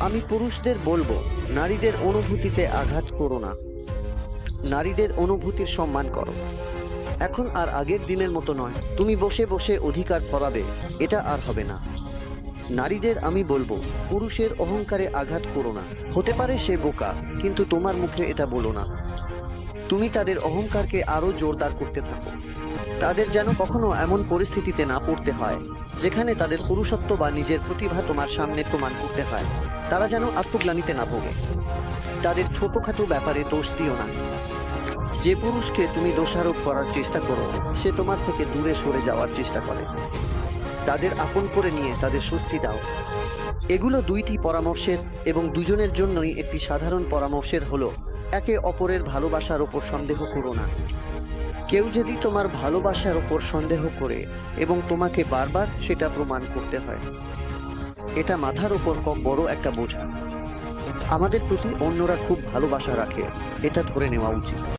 আমি পুরুষদের বলব, নারীদের অনুভূতিতে আঘাত করো না। নারীদের অনুভূতির সম্মান করো। এখন আর আগের দিনের মতো নয়। তুমি বসে বসে অধিকার ফরাবে, এটা আর হবে না। নারীদের আমি বলব, পুরুষের অহংকারে আঘাত করো না। হতে পারে সে বোকা, কিন্তু তোমার মুখে এটা বলো না। তুমি তাদের অহংকারকে আরও জোরদার করতে থাকো। তাদের যেন কখনো এমন পরিস্থিতিতে না পড়তে হয়, যেখানে তাদের পুরুষত্ব বা নিজের প্রতিভা তোমার সামনে প্রমাণ করতে হয়। তারা যেন আত্মগ্লানিতে না ভোগে। তাদের ছোটখাটো ব্যাপারে দোষ দিও না। যে পুরুষকে তুমি দোষারোপ করার চেষ্টা করো, সে তোমার থেকে দূরে সরে যাওয়ার চেষ্টা করে। তাদের আপন করে নিয়ে তাদের স্বস্তি দাও। এগুলো দুইটি পরামর্শের এবং দুজনের জন্যই একটি সাধারণ পরামর্শের হলো, একে অপরের ভালোবাসার ওপর সন্দেহ করো না। কেউ যদি তোমার ভালোবাসার ওপর সন্দেহ করে এবং তোমাকে বারবার সেটা প্রমাণ করতে হয়, এটা মাথার ওপর কম বড় একটা বোঝা। আমাদের প্রতি অন্যরা খুব ভালোবাসা রাখে, এটা ধরে নেওয়া উচিত।